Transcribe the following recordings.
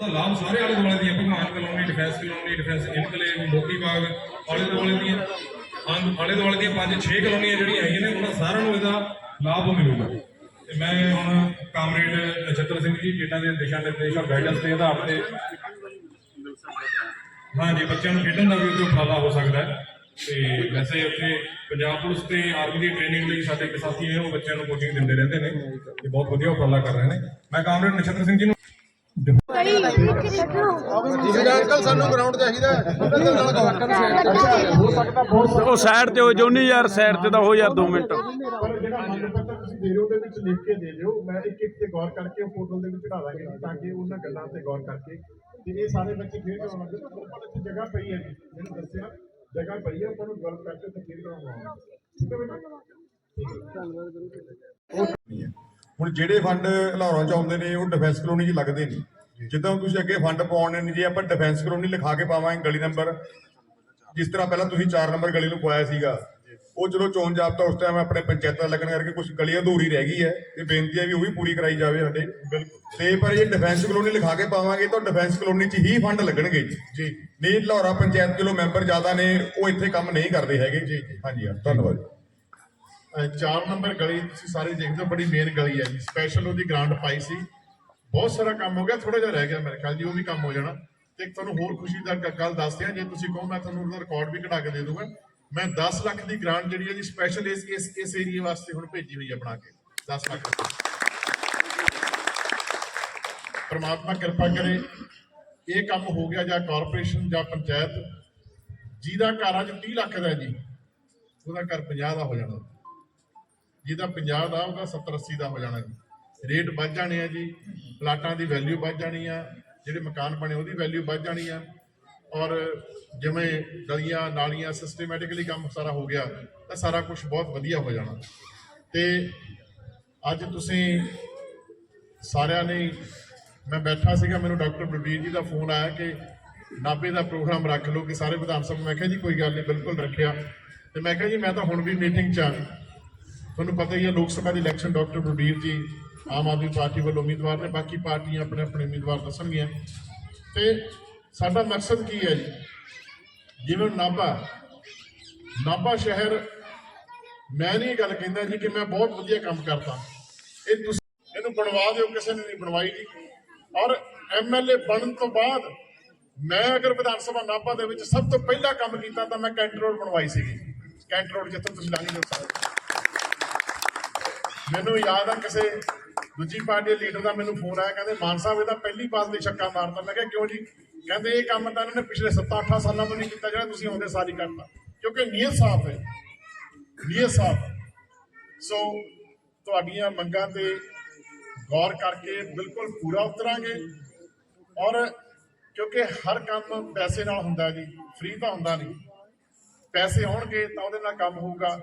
ਦਾ ਲਾਭ ਸਾਰੇ ਆਲੇ ਦੁਆਲੇ ਦੀਆਂ Bhagwan colony defence colony defence enclave Moti Bagh ਆਲੇ ਦੁਆਲੇ ਦੀਆਂ। ਆਲੇ ਦੁਆਲੇ ਦੀਆਂ ਪੰਜ 6 ਕਲੋਨੀਆਂ ਜਿਹੜੀਆਂ ਹੈਗੀਆਂ ਨੇ, ਉਹਨਾਂ ਸਾਰਿਆਂ ਨੂੰ ਇਹਦਾ ਲਾਭ ਮਿਲੂਗਾ। ਤੇ ਮੈਂ ਹੁਣ ਕਾਮਰੇਡ ਨਛੱਤਰ ਸਿੰਘ ਜੀ ਜਿਨ੍ਹਾਂ ਦੇ ਦਿਸ਼ਾ ਨਿਰਦੇਸ਼ ਗਾਈਡੈਂਸ ਦੇ ਆਧਾਰ ਤੇ ਹਾਂਜੀ, ਬੱਚਿਆਂ ਨੂੰ ਖੇਡਣ ਦਾ ਵੀ ਉੱਥੇ ਉਪਰਾਲਾ ਹੋ ਸਕਦਾ ਹੈ। ਤੇ ਵੈਸੇ ਉੱਥੇ ਪੰਜਾਬ ਪੁਲਿਸ ਤੇ ਆਰਮੀ ਦੀ ਟ੍ਰੇਨਿੰਗ ਲਈ ਸਾਡੇ ਇੱਕ ਸਾਥੀ ਨੇ, ਉਹ ਬੱਚਿਆਂ ਨੂੰ ਕੋਚਿੰਗ ਦਿੰਦੇ ਰਹਿੰਦੇ ਨੇ। ਤੇ ਬਹੁਤ ਵਧੀਆ ਉਪਰਾਲਾ ਕਰ ਰਹੇ ਨੇ। ਮੈਂ ਕਾਮਰੇਡ ਨਛੱਤਰ ਸਿੰਘ ਜੀ ਨੂੰ ਜਿਹੜਾ ਅੰਕਲ ਸਾਨੂੰ ਗਰਾਊਂਡ ਚਾਹੀਦਾ ਉਹ ਸਾਈਡ ਤੇ ਹੋ ਜੋਨੀ ਯਾਰ ਸਾਈਡ ਤੇ ਤਾਂ ਹੋ ਯਾਰ 2 ਮਿੰਟ। ਜਿਹੜਾ ਮੰਨ ਪੱਤਰ ਤੁਸੀਂ ਦੇ ਰਹੇ ਹੋ ਉਹਦੇ ਵਿੱਚ ਲਿਖ ਕੇ ਦੇ ਦਿਓ ਮੈਂ ਇੱਕ ਇੱਕ ਤੇ ਗੌਰ ਕਰਕੇ ਫੋਟੋ ਦੇ ਵਿੱਚ ਚੜਾ ਦਾਂਗੇ ਤਾਂ ਕਿ ਉਹਨਾਂ ਗੱਲਾਂ ਤੇ ਗੌਰ ਕਰਕੇ ਤੇ ਇਹ ਸਾਰੇ ਬੱਚੇ ਖੇਡ ਕਰਾਉਣਗੇ ਤਾਂ ਪਰ ਇੱਥੇ ਜਗ੍ਹਾ ਪਈ ਹੈ ਜੀ ਮੈਨੂੰ ਦੱਸਿਆ ਜਗ੍ਹਾ ਪਈ ਹੈ ਆਪਾਂ ਨੂੰ ਗੌਰ ਕਰਕੇ ਤੇ ਖੇਡ ਕਰਾਉਣਾ ਠੀਕ ਹੈ ਬੇਟਾ ਹੁਣ ਜਿਹੜੇ ਫੰਡ ਲਾਹੌਰਾਂ ਚ ਆਉਂਦੇ ਨੇ ਉਹ ਡਿਫੈਂਸ ਕਲੋਨੀ 'ਚ ਲੱਗਦੇ ਨਹੀਂ ਜਿੱਦਾਂ ਤੁਸੀਂ ਅੱਗੇ ਫੰਡ ਪਾਉਣੇ ਨੇ ਜੇ ਆਪਾਂ ਡਿਫੈਂਸ ਕਲੋਨੀ ਲਿਖਾ ਕੇ ਪਾਵਾਂਗੇ ਗਲੀ ਨੰਬਰ ਜਿਸ ਤਰ੍ਹਾਂ ਪਹਿਲਾਂ ਤੁਸੀਂ 4 ਨੰਬਰ ਗਲੀ ਨੂੰ ਪਵਾਇਆ ਸੀਗਾ ਉਹ ਚਲੋ ਚੋਣ ਜਾਬਤਾ ਉਸ ਟਾਈਮ ਆਪਣੇ ਪੰਚਾਇਤਾਂ ਲੱਗਣ ਕਰਕੇ ਕੁਝ ਗਲੀ ਅਧੂਰੀ ਰਹਿ ਗਈ ਹੈ ਤੇ ਬੇਨਤੀ ਹੈ ਵੀ ਉਹ ਵੀ ਪੂਰੀ ਕਰਾਈ ਜਾਵੇ ਸਾਡੇ। ਤੇ ਪਰ ਜੇ ਡਿਫੈਂਸ ਕਲੋਨੀ ਲਿਖਾ ਕੇ ਪਾਵਾਂਗੇ ਤਾਂ ਡਿਫੈਂਸ ਕਲੋਨੀ 'ਚ ਹੀ ਫੰਡ ਲੱਗਣਗੇ। ਜੀ। ਜੀ ਨਹੀਂ ਲਾਹੌਰਾ ਪੰਚਾਇਤ ਚਲੋ ਮੈਂਬਰ ਜ਼ਿਆਦਾ ਨੇ ਉਹ ਇੱਥੇ ਕੰਮ ਨਹੀਂ ਕਰਦੇ ਹੈਗੇ। ਜੀ ਹਾਂਜੀ ਧੰਨਵਾਦ। ਜੀ ਚਾਰ ਨੰਬਰ ਗਲੀ ਤੁਸੀਂ ਸਾਰੇ ਦੇਖਦੇ ਹੋ, ਬੜੀ ਮੇਨ ਗਲੀ ਹੈ ਜੀ। ਸਪੈਸ਼ਲ ਉਹਦੀ ਗ੍ਰਾਂਟ ਪਾਈ ਸੀ। ਬਹੁਤ ਸਾਰਾ ਕੰਮ ਹੋ ਗਿਆ ਥੋੜਾ ਜਿਹਾ ਰਹਿ ਗਿਆ ਮੇਰੇ ਖਿਆਲ ਜੀ, ਉਹ ਵੀ ਕੰਮ ਹੋ ਜਾਣਾ। ਤੇ ਤੁਹਾਨੂੰ ਹੋਰ ਖੁਸ਼ੀ ਦਾ ਗੱਲ ਦੱਸਦੇ ਹਾਂ, ਜੇ ਤੁਸੀਂ ਕਹੋ, ਮੈਂ ਤੁਹਾਨੂੰ ਉਹਦਾ ਰਿਕਾਰਡ ਵੀ ਕਢਾ ਕੇ ਦੇ ਦੂੰਗਾ। ਮੈਂ 10 ਲੱਖ ਦੀ ਗ੍ਰਾਂਟ ਜਿਹੜੀ ਹੈ ਜੀ ਸਪੈਸ਼ਲ ਇਸ ਇਸ ਇਸ ਏਰੀਆ ਵਾਸਤੇ ਹੁਣ ਭੇਜੀ ਹੋਈ ਹੈ ਬਣਾ ਕੇ। 10 ਲੱਖ ਪਰਮਾਤਮਾ ਕਿਰਪਾ ਕਰੇ, ਇਹ ਕੰਮ ਹੋ ਗਿਆ ਜਾਂ ਕਾਰਪੋਰੇਸ਼ਨ ਜਾਂ ਪੰਚਾਇਤ, ਜਿਹਦਾ ਘਰ ਅੱਜ 30 ਲੱਖ ਦਾ ਜੀ, ਉਹਦਾ ਘਰ 50 ਦਾ ਹੋ ਜਾਣਾ। ਜਿਹਦਾ 50 ਦਾ, ਉਹਦਾ 70 80 ਦਾ ਹੋ ਜਾਣਾ ਜੀ। ਰੇਟ ਵੱਧ ਜਾਣੇ ਆ ਜੀ, ਪਲਾਟਾਂ ਦੀ ਵੈਲਿਊ ਵੱਧ ਜਾਣੀ ਆ, ਜਿਹੜੇ ਮਕਾਨ ਬਣੇ ਉਹਦੀ ਵੈਲਿਊ ਵੱਧ ਜਾਣੀ ਆ। ਔਰ ਜਿਵੇਂ ਗਲੀਆਂ, ਨਾਲੀਆਂ ਸਿਸਟਮੈਟਿਕਲੀ ਕੰਮ ਸਾਰਾ ਹੋ ਗਿਆ, ਤਾਂ ਸਾਰਾ ਕੁਝ ਬਹੁਤ ਵਧੀਆ ਹੋ ਜਾਣਾ। ਤੇ ਅੱਜ ਤੁਸੀਂ ਸਾਰਿਆਂ ਨੇ, ਮੈਂ ਬੈਠਾ ਸੀਗਾ, ਮੈਨੂੰ ਡਾਕਟਰ ਬਲਬੀਰ ਜੀ ਦਾ ਫੋਨ ਆਇਆ ਕਿ ਨਾਭੇ ਦਾ ਪ੍ਰੋਗਰਾਮ ਰੱਖ ਲਓ, ਕਿ ਸਾਰੇ ਵਿਧਾਨ ਸਭਾ, ਮੈਂ ਕਿਹਾ ਜੀ ਕੋਈ ਗੱਲ ਨਹੀਂ ਬਿਲਕੁਲ ਰੱਖਿਆ। ਤੇ ਮੈਂ ਕਿਹਾ ਜੀ, ਮੈਂ ਤਾਂ ਹੁਣ ਵੀ ਮੀਟਿੰਗ 'ਚ ਆ। ਤੁਹਾਨੂੰ ਪਤਾ ਹੀ ਹੈ, ਲੋਕ ਸਭਾ ਦੀ ਇਲੈਕਸ਼ਨ ਡਾਕਟਰ ਬਲਬੀਰ ਜੀ, ਆਮ ਆਦਮੀ ਪਾਰਟੀ ਵੱਲੋਂ ਉਮੀਦਵਾਰ ਨੇ, ਬਾਕੀ ਪਾਰਟੀਆਂ ਆਪਣੇ ਆਪਣੇ ਉਮੀਦਵਾਰ ਦੱਸਣਗੀਆਂ। ਤੇ ਸਾਡਾ ਮਕਸਦ ਕੀ ਹੈ ਜੀ? ਜਿਵੇਂ ਨਾਭਾ ਨਾਭਾ ਸ਼ਹਿਰ, ਮੈਂ ਨਹੀਂ ਇਹ ਗੱਲ ਕਹਿੰਦਾ ਜੀ ਕਿ ਮੈਂ ਬਹੁਤ ਵਧੀਆ ਕੰਮ ਕਰਦਾ। ਇਹ ਤੁਸੀਂ ਇਹਨੂੰ ਬਣਵਾ ਦਿਓ, ਕਿਸੇ ਨੇ ਨਹੀਂ ਬਣਵਾਈ ਜੀ। ਔਰ ਐਮਐਲਏ ਬਣਨ ਤੋਂ ਬਾਅਦ ਮੈਂ ਅਗਰ ਵਿਧਾਨ ਸਭਾ ਨਾਭਾ ਦੇ ਵਿੱਚ ਸਭ ਤੋਂ ਪਹਿਲਾ ਕੰਮ ਕੀਤਾ ਤਾਂ ਮੈਂ ਕੈਂਟ ਰੋਡ ਬਣਵਾਈ ਸੀਗੀ। ਕੈਂਟ ਰੋਡ ਜਿੱਥੋਂ ਤੁਸੀਂ ਲੰਘ ਜਾਓ ਸਾਰੇ ਮੈਨੂੰ ਯਾਦ ਆ ਕਿਸੇ ਦੂਜੀ ਪਾਰਟੀ ਦੇ ਲੀਡਰ ਦਾ ਮੈਨੂੰ ਫੋਨ ਆਇਆ, ਕਹਿੰਦੇ ਮਾਨ ਸਾਹਿਬ ਇਹਦਾ ਪਹਿਲੀ ਪਾਸ ਦੇ ਛੱਕਾ ਮਾਰਤਾ। ਮੈਂ ਕਿਹਾ, ਕਿਉਂ ਜੀ? ਕਹਿੰਦੇ, ਇਹ ਕੰਮ ਤਾਂ ਇਹਨਾਂ ਨੇ ਪਿਛਲੇ 7-8 ਸਾਲਾਂ ਤੋਂ ਨਹੀਂ ਕੀਤਾ ਜਿਹੜਾ ਤੁਸੀਂ ਆਉਂਦੇ ਸਾਰੀ ਕਰਤਾ। ਕਿਉਂਕਿ ਨੀਅਤ ਸਾਫ਼ ਹੈ। ਨੀਅਤ ਸਾਫ਼ ਸੋ ਤੁਹਾਡੀਆਂ ਮੰਗਾਂ ਤੇ ਗੌਰ ਕਰਕੇ ਬਿਲਕੁਲ ਪੂਰਾ ਉਤਰਾਂਗੇ। ਔਰ ਕਿਉਂਕਿ ਹਰ ਕੰਮ ਪੈਸੇ ਨਾਲ ਹੁੰਦਾ ਜੀ ਫ੍ਰੀ ਤਾਂ ਹੁੰਦਾ ਨਹੀਂ। ਪੈਸੇ ਹੋਣਗੇ ਤਾਂ ਉਹਦੇ ਨਾਲ ਕੰਮ ਹੋਊਗਾ।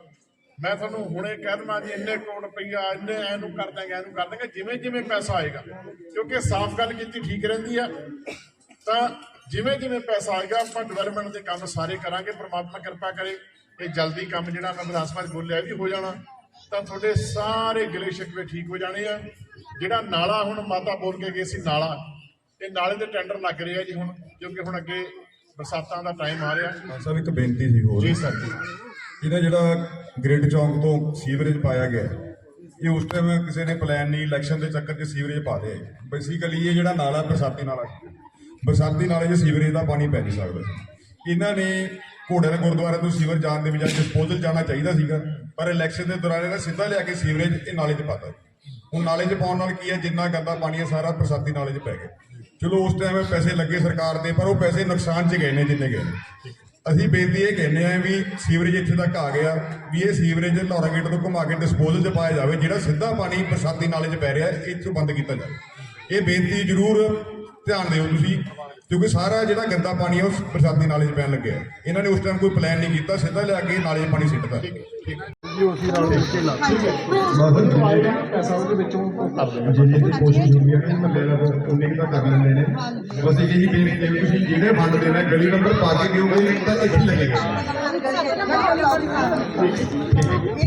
ਮੈਂ ਤੁਹਾਨੂੰ ਹੁਣੇ ਕਹਿ ਦਵਾਂ ਜੀ ਇੰਨੇ ਕਰੋੜ ਰੁਪਈਆ ਇੰਨੇ ਐਨੂੰ ਕਰ ਦਾਂਗੇ ਐਨੂੰ ਕਰ ਦਾਂਗੇ ਜਿਵੇਂ ਜਿਵੇਂ ਪੈਸਾ ਆਏਗਾ ਕਿਉਂਕਿ ਸਾਫ਼ ਗੱਲ ਕੀਤੀ ਠੀਕ ਰਹਿੰਦੀ ਆ ਤਾਂ ਜਿਵੇਂ ਜਿਵੇਂ ਪੈਸਾ ਆਏਗਾ ਆਪਾਂ ਡਿਵੈਲਪਮੈਂਟ ਦੇ ਕੰਮ ਸਾਰੇ ਕਰਾਂਗੇ ਪ੍ਰਮਾਤਮਾ ਕਿਰਪਾ ਕਰੇ ਇਹ ਜਲਦੀ ਕੰਮ ਜਿਹੜਾ ਮੈਂ ਵਿਧਾਨ ਸਭਾ 'ਚ ਬੋਲਿਆ ਵੀ ਹੋ ਜਾਣਾ ਤਾਂ ਤੁਹਾਡੇ ਸਾਰੇ ਗਿਲੇ ਸ਼ਿਕਵੇ ਠੀਕ ਹੋ ਜਾਣੇ ਆ ਜਿਹੜਾ ਨਾਲਾ ਹੁਣ ਮਾਤਾ ਬੋਲ ਕੇ ਗਏ ਸੀ ਨਾਲਾ ਇਹ ਨਾਲੇ ਦੇ ਟੈਂਡਰ ਲੱਗ ਰਹੇ ਆ ਜੀ ਹੁਣ ਕਿਉਂਕਿ ਹੁਣ ਅੱਗੇ ਬਰਸਾਤਾਂ ਦਾ ਟਾਈਮ ਆ ਰਿਹਾ। ਸਾਹਿਬ ਇੱਕ ਬੇਨਤੀ ਸੀ ਹੋਰ। ਜੀ ਸਰ ਜੀ। ਇਹਦਾ ਜਿਹੜਾ ਗ੍ਰਿਡ ਚੌਂਕ ਤੋਂ ਸੀਵਰੇਜ ਪਾਇਆ ਗਿਆ ਇਹ ਉਸ ਟਾਈਮ ਕਿਸੇ ਨੇ ਪਲਾਨ ਨਹੀਂ ਇਲੈਕਸ਼ਨ ਦੇ ਚੱਕਰ 'ਚ ਸੀਵਰੇਜ ਪਾ ਦੇ ਬੇਸਿਕਲੀ ਇਹ ਜਿਹੜਾ ਨਾਲਾ ਬਰਸਾਤੀ ਨਾਲਾ ਬਰਸਾਤੀ ਨਾਲੇ 'ਚ ਸੀਵਰੇਜ ਦਾ ਪਾਣੀ ਪੈ ਨਹੀਂ ਸਕਦਾ। ਇਹਨਾਂ ਨੇ ਘੋੜਿਆਂ ਗੁਰਦੁਆਰੇ ਤੋਂ ਸੀਵਰ ਜਾਣ ਦੇ ਬਜਾਏ ਡਿਸਪੋਜ਼ਲ ਜਾਣਾ ਚਾਹੀਦਾ ਸੀਗਾ, ਪਰ ਇਲੈਕਸ਼ਨ ਦੇ ਦੌਰਾਨ ਇਹਨਾਂ ਸਿੱਧਾ ਲਿਆ ਕੇ ਸੀਵਰੇਜ ਇਹ ਨਾਲੇ 'ਚ ਪਾਤਾ। ਹੁਣ ਨਾਲੇ 'ਚ ਪਾਉਣ ਨਾਲ ਕੀ ਹੈ, ਜਿੰਨਾ ਗੰਦਾ ਪਾਣੀ ਹੈ, ਸਾਰਾ ਬਰਸਾਤੀ ਨਾਲੇ 'ਚ ਪੈ ਗਿਆ। ਚਲੋ ਉਸ ਟਾਈਮ ਪੈਸੇ ਲੱਗੇ ਸਰਕਾਰ ਦੇ, ਪਰ ਉਹ ਪੈਸੇ ਨੁਕਸਾਨ 'ਚ ਗਏ ਨੇ ਜਿੰਨੇ ਗਏ ਨੇ। ਅਸੀਂ ਬੇਨਤੀ ਇਹ ਕਹਿੰਦੇ ਆ ਵੀ ਸੀਵਰੇਜ ਇੱਥੇ ਤੱਕ ਆ ਗਿਆ, ਵੀ ਇਹ ਸੀਵਰੇਜ ਲਾਹੌਰਾ ਗੇਟ ਤੋਂ ਘੁਮਾ ਕੇ ਡਿਸਪੋਜ਼ਲ 'ਚ ਪਾਇਆ ਜਾਵੇ, ਜਿਹੜਾ ਸਿੱਧਾ ਪਾਣੀ ਬਰਸਾਤੀ ਨਾਲੇ 'ਚ ਪੈ ਰਿਹਾ, ਇੱਥੋਂ ਬੰਦ ਕੀਤਾ ਜਾਵੇ। ਇਹ ਬੇਨਤੀ ਜ਼ਰੂਰ ਧਿਆਨ ਦਿਓ ਤੁਸੀਂ। ਕਿਉਂਕਿ ਸਾਰਾ ਜਿਹੜਾ ਗੰਦਾ ਪਾਣੀ ਹੈ ਉਹ ਬਰਸਾਤੀ ਨਾਲੇ ਚ ਪੈਣ ਲੱਗਿਆ। ਇਹਨਾਂ ਨੇ ਉਸ ਟਾਈਮ ਕੋਈ ਪਲਾਨ ਨਹੀਂ ਕੀਤਾ ਸਿੱਧਾ ਲਿਆ ਕੇ ਨਾਲੇ 'ਚ ਪਾਣੀ ਸਿੱਟਦਾ ਪੈਸਾ ਉਹਦੇ ਵਿੱਚੋਂ ਉਹ ਕਰ ਦੇਣਾ। ਜੇ ਜੇ ਕੋਸ਼ਿਸ਼ ਹੁੰਦੀ ਹੈ ਕਿ ਮੱਲੇ ਦਾ ਉਨੇ ਤਾਂ ਕਰ ਲੈਂਦੇ ਨੇ। ਬਸ ਇਹ ਜੀ ਬੇਨਤੀ ਹੈ ਵੀ ਤੁਸੀਂ ਜਿਹੜੇ ਫੰਡ ਦੇਣਾ ਗਲੀ ਨੰਬਰ ਪਾ ਕੇ ਦਿਓਗੇ ਨਹੀਂ ਤਾਂ ਇੱਥੇ ਲੱਗੇਗਾ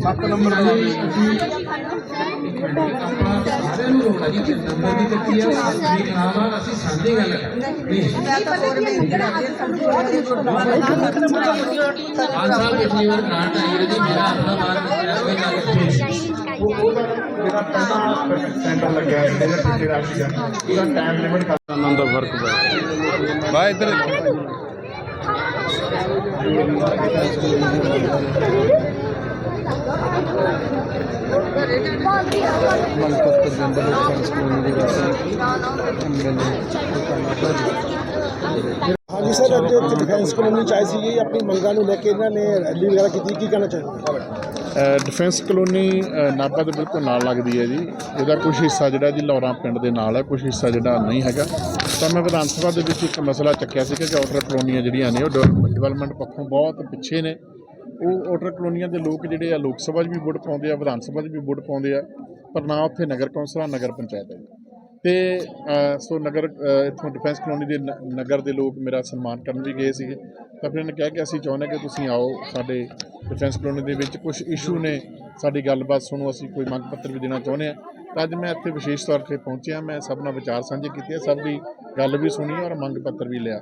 ਸੱਤ ਨੰਬਰ ਦੀ ਆਪਾਂ ਸਾਰਿਆਂ ਨੂੰ ਲੋੜ ਹੈ ਜੀ ਨੰਬਰ ਦੀ ਕੱਟੀ ਆ ਸਾਡੀ ਨਾਮ ਆ ਅਸੀਂ ਸਾਂਝੀ ਗੱਲ ਕਰ ਆਨ ਸਾਹਿਬ ਪਿਛਲੀ ਵਾਰ ਗ੍ਰਾਂਟ ਆਈ ਹੈ ਜੀ ਮੇਰਾ ਆਪਣਾ ਮਾਰ ਕੋਈ ਗੱਲ ਨਹੀਂ ਮੇਰਾ ਪਹਿਲਾਂ ਸੈਂਟਰ ਲੱਗਿਆ ਜਿਹੜਾ ਦਾ ਸੀਗਾ ਉਹਦਾ ਟਾਈਮ ਲਿਮਟ ਆਨੰਦ ਦਾ ਫ਼ਰਕ ਪੈ ਬਾ ਇੱਧਰ ਹਾਂਜੀ ਸਰ, ਅੱਜ ਇੱਥੇ ਡਿਫੈਂਸ ਕਲੋਨੀ ਚ ਆਏ ਸੀਗੇ ਆਪਣੀ ਮੰਗਾਂ ਨੂੰ ਲੈ ਕੇ ਇਹਨਾਂ ਨੇ ਰੈਲੀ ਵਗੈਰਾ ਕੀਤੀ, ਕੀ ਕਹਿਣਾ ਚਾਹੁੰਦੇ ਡਿਫੈਂਸ ਕਲੋਨੀ ਨਾਭਾ ਦੇ ਬਿਲਕੁਲ ਨਾਲ ਲੱਗਦੀ ਹੈ ਜੀ। ਇਹਦਾ ਕੁਝ ਹਿੱਸਾ ਜਿਹੜਾ ਜੀ ਲੌਰਾ ਪਿੰਡ ਦੇ ਨਾਲ ਹੈ ਕੁਝ ਹਿੱਸਾ ਜਿਹੜਾ ਨਹੀਂ ਹੈਗਾ। ਤਾਂ ਮੈਂ ਵਿਧਾਨ ਸਭਾ ਦੇ ਵਿੱਚ ਇੱਕ ਮਸਲਾ ਚੱਕਿਆ ਸੀ ਕਿ ਆਊਟਰ ਕਲੋਨੀਆਂ ਜਿਹੜੀਆਂ ਨੇ, ਉਹ ਡਿਵੈਲਪਮੈਂਟ ਪੱਖੋਂ ਬਹੁਤ ਪਿੱਛੇ ਨੇ। ਉਹ ਆਊਟਰ ਕਲੋਨੀਆਂ ਦੇ ਲੋਕ ਜਿਹੜੇ ਆ ਲੋਕ ਸਭਾ 'ਚ ਵੀ ਵੋਟ ਪਾਉਂਦੇ ਆ ਵਿਧਾਨ ਸਭਾ 'ਚ ਵੀ ਵੋਟ ਪਾਉਂਦੇ ਆ ਪਰ ਨਾ ਉੱਥੇ ਨਗਰ ਕੌਂਸਲਾਂ ਨਗਰ ਪੰਚਾਇਤ ਹੈ ਤੇ ਸੋ ਨਗਰ ਅ, ਇੱਥੋਂ ਡਿਫੈਂਸ ਕਲੋਨੀ ਦੇ ਨਗਰ ਦੇ ਲੋਕ ਮੇਰਾ ਸਨਮਾਨ ਕਰਨ ਵੀ ਗਏ ਸੀਗੇ। ਤਾਂ ਫਿਰ ਇਹਨੇ ਕਿਹਾ ਕਿ ਅਸੀਂ ਚਾਹੁੰਦੇ ਕਿ ਤੁਸੀਂ ਆਓ ਸਾਡੇ ਡਿਫੈਂਸ ਕਲੋਨੀ ਦੇ ਵਿੱਚ। ਕੁਝ ਇਸ਼ੂ ਨੇ ਸਾਡੀ ਗੱਲਬਾਤ ਸੁਣੋ ਅਸੀਂ ਕੋਈ ਮੰਗ ਪੱਤਰ ਵੀ ਦੇਣਾ ਚਾਹੁੰਦੇ ਹਾਂ। ਤਾਂ ਅੱਜ ਮੈਂ ਇੱਥੇ ਵਿਸ਼ੇਸ਼ ਤੌਰ ਤੇ ਪਹੁੰਚਿਆ ਮੈਂ ਸਭ ਨਾਲ ਵਿਚਾਰ ਸਾਂਝੇ ਕੀਤੇ ਸਭ ਦੀ ਗੱਲ ਵੀ ਸੁਣੀ ਔਰ ਮੰਗ ਪੱਤਰ ਵੀ ਲਿਆ।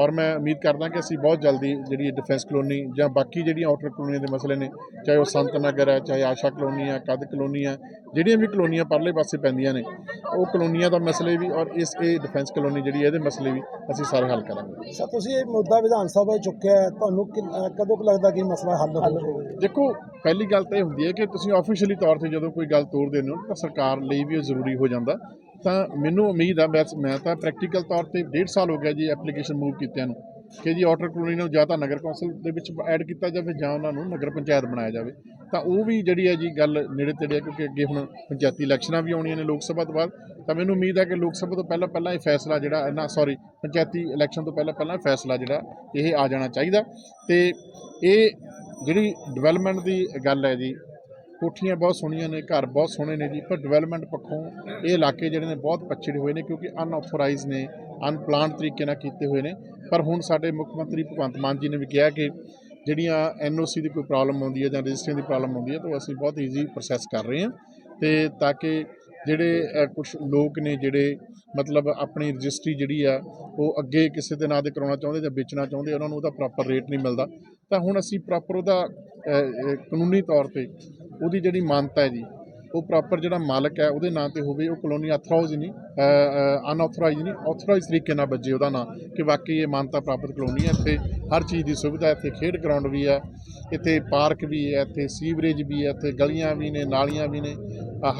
ਔਰ ਮੈਂ ਉਮੀਦ ਕਰਦਾ ਕਿ ਅਸੀਂ ਬਹੁਤ ਜਲਦੀ ਜਿਹੜੀ ਡਿਫੈਂਸ ਕਲੋਨੀ ਜਾਂ ਬਾਕੀ ਜਿਹੜੀਆਂ ਆਊਟਰ ਕਲੋਨੀਆਂ ਦੇ ਮਸਲੇ ਨੇ ਚਾਹੇ ਉਹ ਸੰਤ ਨਗਰ ਹੈ ਚਾਹੇ ਆਸ਼ਾ ਕਲੋਨੀ ਹੈ ਕਦ ਕਲੋਨੀ ਹੈ ਜਿਹੜੀਆਂ ਵੀ ਕਲੋਨੀਆਂ ਪਰਲੇ ਪਾਸੇ ਪੈਂਦੀਆਂ ਨੇ ਉਹ ਕਲੋਨੀਆਂ ਦਾ ਮਸਲੇ ਵੀ ਔਰ ਇਸ ਇਹ ਡਿਫੈਂਸ ਕਲੋਨੀ ਜਿਹੜੀ ਹੈ ਇਹਦੇ ਮਸਲੇ ਵੀ ਅਸੀਂ ਸਾਰੇ ਹੱਲ ਕਰਾਂਗੇ। ਸਰ ਤੁਸੀਂ ਇਹ ਮੁੱਦਾ ਵਿਧਾਨ ਸਭਾ 'ਚ ਚੁੱਕਿਆ ਹੈ ਤੁਹਾਨੂੰ ਕਦੋਂ ਕੁ ਲੱਗਦਾ ਕਿ ਮਸਲਾ ਹੱਲ ਹੋਵੇਗਾ ਦੇਖੋ ਪਹਿਲੀ ਗੱਲ ਤਾਂ ਇਹ ਹੁੰਦੀ ਹੈ ਕਿ ਤੁਸੀਂ ਆਫੀਸ਼ੀਅਲੀ ਤੌਰ ਤੇ ਜਦੋਂ ਕੋਈ ਗੱਲ ਤੋਰਦੇ ਹੋ ਤਾਂ ਸਰਕਾਰ ਲਈ ਵੀ ਉਹ ਜ਼ਰੂਰੀ ਹੋ ਜਾਂਦਾ। ਤਾਂ ਮੈਨੂੰ ਉਮੀਦ ਆ, ਮੈਂ ਮੈਂ ਤਾਂ ਪ੍ਰੈਕਟੀਕਲ ਤੌਰ ਤੇ ਡੇਢ ਸਾਲ ਹੋ ਗਿਆ ਜੀ ਐਪਲੀਕੇਸ਼ਨ ਮੂਵ ਕੀਤਿਆਂ ਨੂੰ, ਕਿ ਜੀ ਆਊਟਰ ਕਲੋਨੀ ਨੂੰ ਜਾਂ ਤਾਂ ਨਗਰ ਕੌਂਸਲ ਦੇ ਵਿੱਚ ਐਡ ਕੀਤਾ ਜਾਵੇ ਜਾਂ ਉਹਨਾਂ ਨੂੰ ਨਗਰ ਪੰਚਾਇਤ ਬਣਾਇਆ ਜਾਵੇ। ਤਾਂ ਉਹ ਵੀ ਜਿਹੜੀ ਹੈ ਜੀ ਗੱਲ ਨੇੜੇ ਤੇੜੇ ਹੈ ਕਿਉਂਕਿ ਅੱਗੇ ਹੁਣ ਪੰਚਾਇਤੀ ਇਲੈਕਸ਼ਨਾਂ ਵੀ ਆਉਣੀਆਂ ਨੇ ਲੋਕ ਸਭਾ ਤੋਂ ਬਾਅਦ, ਤਾਂ ਮੈਨੂੰ ਉਮੀਦ ਹੈ ਕਿ ਲੋਕ ਸਭਾ ਤੋਂ ਪਹਿਲਾਂ ਪਹਿਲਾਂ ਇਹ ਫੈਸਲਾ ਜਿਹੜਾ, ਨਾ ਸੌਰੀ ਪੰਚਾਇਤੀ ਇਲੈਕਸ਼ਨ ਤੋਂ ਪਹਿਲਾਂ ਪਹਿਲਾਂ ਇਹ ਫੈਸਲਾ ਜਿਹੜਾ, ਇਹ ਆ ਜਾਣਾ ਚਾਹੀਦਾ। ਤੇ ਇਹ ਜਿਹੜੀ ਡਿਵੈਲਪਮੈਂਟ ਦੀ ਗੱਲ ਹੈ ਜੀ ਕੋਠੀਆਂ ਬਹੁਤ ਸੋਹਣੀਆਂ ਨੇ, ਘਰ ਬਹੁਤ ਸੋਹਣੇ ਨੇ ਜੀ, ਪਰ ਡਿਵੈਲਪਮੈਂਟ ਪੱਖੋਂ ਇਹ ਇਲਾਕੇ ਜਿਹੜੇ ਨੇ ਬਹੁਤ ਪਛੜੇ ਹੋਏ ਨੇ ਕਿਉਂਕਿ ਅਨਆਥੋਰਾਈਜ਼ ਨੇ ਅਨਪਲਾਨਡ ਤਰੀਕੇ ਨਾਲ ਕੀਤੇ ਹੋਏ ਨੇ। ਪਰ ਹੁਣ ਸਾਡੇ ਮੁੱਖ ਮੰਤਰੀ ਭਗਵੰਤ ਮਾਨ ਜੀ ਨੇ ਵੀ ਕਿਹਾ ਕਿ ਜਿਹੜੀਆਂ ਐਨਓਸੀ ਦੀ ਕੋਈ ਪ੍ਰੋਬਲਮ ਆਉਂਦੀ ਹੈ ਜਾਂ ਰਜਿਸਟਰੀ ਦੀ ਪ੍ਰੋਬਲਮ ਆਉਂਦੀ ਹੈ, ਤਾਂ ਉਹ ਅਸੀਂ ਬਹੁਤ ਈਜ਼ੀ ਪ੍ਰੋਸੈਸ ਕਰ ਰਹੇ ਹਾਂ। ਤੇ ਤਾਂ ਕਿ ਜਿਹੜੇ ਕੁਝ ਲੋਕ ਨੇ ਜਿਹੜੇ ਮਤਲਬ ਆਪਣੀ ਰਜਿਸਟਰੀ ਜਿਹੜੀ ਆ, ਉਹ ਅੱਗੇ ਕਿਸੇ ਦੇ ਨਾਂ ਤੇ ਕਰਾਉਣਾ ਚਾਹੁੰਦੇ ਜਾਂ ਵੇਚਣਾ ਚਾਹੁੰਦੇ, ਉਹਨਾਂ ਨੂੰ ਉਹਦਾ ਪ੍ਰੋਪਰ ਰੇਟ ਨਹੀਂ ਮਿਲਦਾ। ਤਾਂ ਹੁਣ ਅਸੀਂ ਪ੍ਰੋਪਰ ਉਹਦਾ ਕਾਨੂੰਨੀ ਤੌਰ ਤੇ ਉਹਦੀ ਜਿਹੜੀ ਮਾਨਤਾ ਹੈ ਜੀ ਉਹ ਪ੍ਰੋਪਰ ਜਿਹੜਾ ਮਾਲਕ ਹੈ ਉਹਦੇ ਨਾਂ ਤੇ ਹੋਵੇ ਉਹ ਕਲੋਨੀ ਅਥਰਾਈਜ਼ ਨਹੀਂ ਅਨਆਥੋਰਾਈਜ਼ ਨਹੀਂ ਆਥੋਰਾਈਜ਼ ਤਰੀਕੇ ਨਾਲ ਬੱਜੇ ਉਹਦਾ ਨਾਂ ਕਿ ਵਾਕਈ ਇਹ ਮਾਨਤਾ ਪ੍ਰਾਪਤ ਕਲੋਨੀ ਹੈ ਇੱਥੇ ਹਰ ਚੀਜ਼ ਦੀ ਸੁਵਿਧਾ ਇੱਥੇ ਖੇਡ ਗਰਾਊਂਡ ਵੀ ਹੈ ਇੱਥੇ ਪਾਰਕ ਵੀ ਹੈ ਇੱਥੇ ਸੀਵਰੇਜ ਵੀ ਹੈ ਇੱਥੇ ਗਲੀਆਂ ਵੀ ਨੇ ਨਾਲੀਆਂ ਵੀ ਨੇ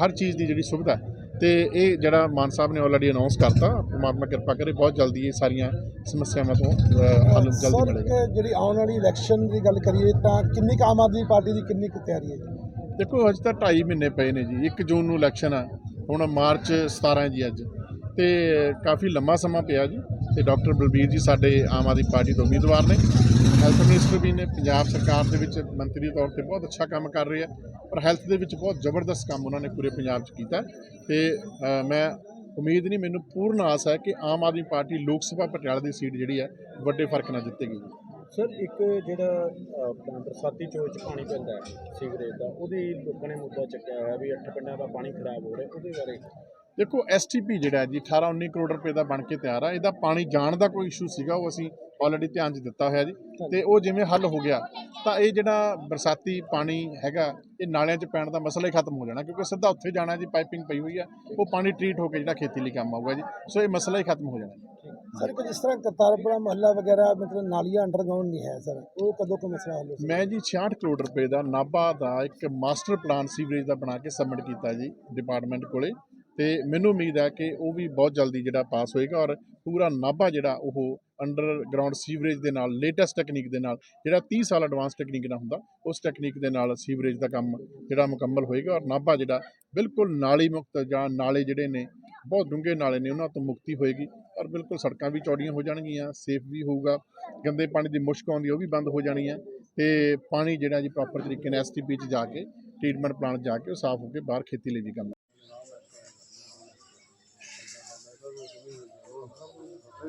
ਹਰ ਚੀਜ਼ ਦੀ ਜਿਹੜੀ ਸੁਵਿਧਾ ਤੇ ਇਹ ਜਿਹੜਾ ਮਾਨ ਸਾਹਿਬ ਨੇ ਆਲਰੇਡੀ ਅਨਾਉਂਸ ਕਰਤਾ ਪਰਮਾਤਮਾ ਕਿਰਪਾ ਕਰੇ ਬਹੁਤ ਜਲਦੀ ਇਹ ਸਾਰੀਆਂ ਸਮੱਸਿਆਵਾਂ ਤੋਂ ਹੱਲ ਜਲਦੀ ਮਿਲੇਗਾ। ਜਿਹੜੀ ਆਉਣ ਵਾਲੀ ਇਲੈਕਸ਼ਨ ਦੀ ਗੱਲ ਕਰੀਏ ਤਾਂ ਕਿੰਨੀ ਕੁ ਆਮ ਆਦਮੀ ਪਾਰਟੀ ਦੀ ਕਿੰਨੀ ਕੁ ਤਿਆਰੀ ਹੈ ਜੀ? ਦੇਖੋ, ਅੱਜ ਤਾਂ 2.5 ਮਹੀਨੇ ਪਏ ਨੇ ਜੀ 1 ਜੂਨ ਨੂੰ ਇਲੈਕਸ਼ਨ ਆ, ਹੁਣ ਮਾਰਚ 17 ਜੀ ਅੱਜ। ਤੇ ਕਾਫੀ ਲੰਮਾ ਸਮਾਂ ਪਿਆ ਜੀ, ਤੇ ਡਾਕਟਰ ਬਲਬੀਰ ਜੀ ਸਾਡੇ ਆਮ ਆਦਮੀ ਪਾਰਟੀ ਤੋਂ ਉਮੀਦਵਾਰ ਨੇ। ਹੈਲਥ ਮਿਨਿਸਟਰ ਵੀ ਨੇ, ਪੰਜਾਬ ਸਰਕਾਰ ਦੇ ਵਿੱਚ ਮੰਤਰੀ ਤੌਰ ਤੇ ਬਹੁਤ ਅੱਛਾ ਕੰਮ ਕਰ ਰਹੇ ਆ, ਪਰ ਹੈਲਥ ਦੇ ਵਿੱਚ ਬਹੁਤ ਜ਼ਬਰਦਸਤ ਕੰਮ ਉਹਨਾਂ ਨੇ ਪੂਰੇ ਪੰਜਾਬ 'ਚ ਕੀਤਾ। ਤੇ ਮੈਂ ਉਮੀਦ ਨਹੀਂ, ਮੈਨੂੰ ਪੂਰਨ ਆਸ ਹੈ ਕਿ ਆਮ ਆਦਮੀ ਪਾਰਟੀ ਲੋਕ ਸਭਾ ਪਟਿਆਲਾ ਦੀ ਸੀਟ ਜਿਹੜੀ ਹੈ, ਵੱਡੇ ਫ਼ਰਕ ਨਾਲ ਜਿੱਤੇਗੀ। ਸਰ, ਇੱਕ ਜਿਹੜਾ ਆਪਣਾ ਬਰਸਾਤੀ ਚੋਅ ਚ ਪਾਣੀ ਪੈਂਦਾ ਹੈ, ਸੀਵਰੇਜ ਦਾ, ਉਹਦੇ ਲੋਕਾਂ ਨੇ ਮੁੱਦਾ ਚੱਕਿਆ ਹੋਇਆ ਵੀ ਅੱਠ ਪਿੰਡਾਂ ਦਾ ਪਾਣੀ ਖਰਾਬ ਹੋ ਰਿਹਾ, ਉਹਦੇ ਬਾਰੇ। ਦੇਖੋ ਐਸਟੀਪੀ ਜਿਹੜਾ ਜੀ 18 19 ਕਰੋੜ ਰੁਪਏ ਦਾ ਬਣ ਕੇ ਤਿਆਰ ਆ, ਇਹਦਾ ਪਾਣੀ ਜਾਣ ਦਾ ਕੋਈ ਇਸ਼ੂ ਸੀਗਾ, ਉਹ ਅਸੀਂ ਆਲਰੇਡੀ ਧਿਆਨ 'ਚ ਦਿੱਤਾ ਹੋਇਆ ਜੀ। ਤੇ ਉਹ ਜਿਵੇਂ ਹੱਲ ਹੋ ਗਿਆ ਤਾਂ ਇਹ ਜਿਹੜਾ ਬਰਸਾਤੀ ਪਾਣੀ ਹੈਗਾ ਇਹ ਨਾਲਿਆਂ 'ਚ ਪੈਣ ਦਾ ਮਸਲਾ ਹੀ ਖਤਮ ਹੋ ਜਾਣਾ ਕਿਉਂਕਿ ਸਿੱਧਾ ਉੱਥੇ ਜਾਣਾ ਜੀ ਪਾਈਪਿੰਗ ਪਈ ਹੋਈ ਆ ਉਹ ਪਾਣੀ ਟਰੀਟ ਹੋ ਕੇ ਜਿਹੜਾ ਖੇਤੀ ਲਈ ਕੰਮ ਆਊਗਾ ਜੀ। ਸੋ ਇਹ ਮਸਲਾ ਹੀ ਖਤਮ ਹੋ ਜਾਣਾ। ਸਰ ਕੁਝ ਇਸ ਤਰ੍ਹਾਂ ਕਰਤਾਰਪੁਰਾ ਮਹੱਲਾ ਵਗੈਰਾ ਮਤਲਬ ਨਾਲੀਆਂ ਅੰਡਰਗਰਾਉਂਡ ਨਹੀਂ ਹੈ ਸਰ ਉਹ ਕਦੋਂ ਕੁ ਮਸਲਾ ਹੱਲ ਮੈਂ ਜੀ 66 ਕਰੋੜ ਰੁਪਏ ਦਾ ਨਾਭਾ ਦਾ ਇੱਕ ਮਾਸਟਰ ਪਲਾਨ ਸੀਵਰੇਜ ਦਾ ਬਣਾ ਕੇ ਸਬਮਿਟ ਕੀਤਾ ਜੀ ਡਿਪਾਰਟਮੈਂਟ ਕੋਲੇ। ਤੇ ਮੈਨੂੰ ਉਮੀਦ ਹੈ ਕਿ ਉਹ ਵੀ ਬਹੁਤ ਜਲਦੀ ਜਿਹੜਾ ਪਾਸ ਹੋਏਗਾ ਔਰ ਪੂਰਾ ਨਾਭਾ ਜਿਹੜਾ ਉਹ ਅੰਡਰਗਰਾਉਂਡ ਸੀਵਰੇਜ ਦੇ ਨਾਲ ਲੇਟੈਸਟ ਟੈਕਨੀਕ ਦੇ ਨਾਲ, ਜਿਹੜਾ 30 ਸਾਲ ਐਡਵਾਂਸ ਟੈਕਨੀਕ ਨਾਲ ਹੁੰਦਾ, ਉਸ ਟੈਕਨੀਕ ਦੇ ਨਾਲ ਸੀਵਰੇਜ ਦਾ ਕੰਮ ਜਿਹੜਾ ਮੁਕੰਮਲ ਹੋਏਗਾ ਔਰ ਨਾਭਾ ਜਿਹੜਾ ਬਿਲਕੁਲ ਨਾਲੀ ਮੁਕਤ ਜਾਂ ਨਾਲੇ ਜਿਹੜੇ ਨੇ, ਬਹੁਤ ਡੂੰਘੇ ਨਾਲੇ ਨੇ, ਉਹਨਾਂ ਤੋਂ ਮੁਕਤੀ ਹੋਏਗੀ ਔਰ ਬਿਲਕੁਲ ਸੜਕਾਂ ਵੀ ਚੌੜੀਆਂ ਹੋ ਜਾਣਗੀਆਂ ਸੇਫ ਵੀ ਹੋਊਗਾ, ਗੰਦੇ ਪਾਣੀ ਦੀ ਮੁਸ਼ਕ ਆਉਂਦੀ ਉਹ ਵੀ ਬੰਦ ਹੋ ਜਾਣੀ ਹੈ ਤੇ ਪਾਣੀ ਜਿਹੜਾ ਜੀ ਪ੍ਰੋਪਰ ਤਰੀਕੇ ਨਾਲ ਐਸਟੀਪੀ 'ਚ ਜਾ ਕੇ ਟ੍ਰੀਟਮੈਂਟ ਪਲਾਂਟ ਜਾ ਕੇ ਉਹ ਸਾਫ਼ ਹੋ ਕੇ ਬਾਹਰ ਖੇਤੀ ਲਈ ਵੀ ਕੰਮ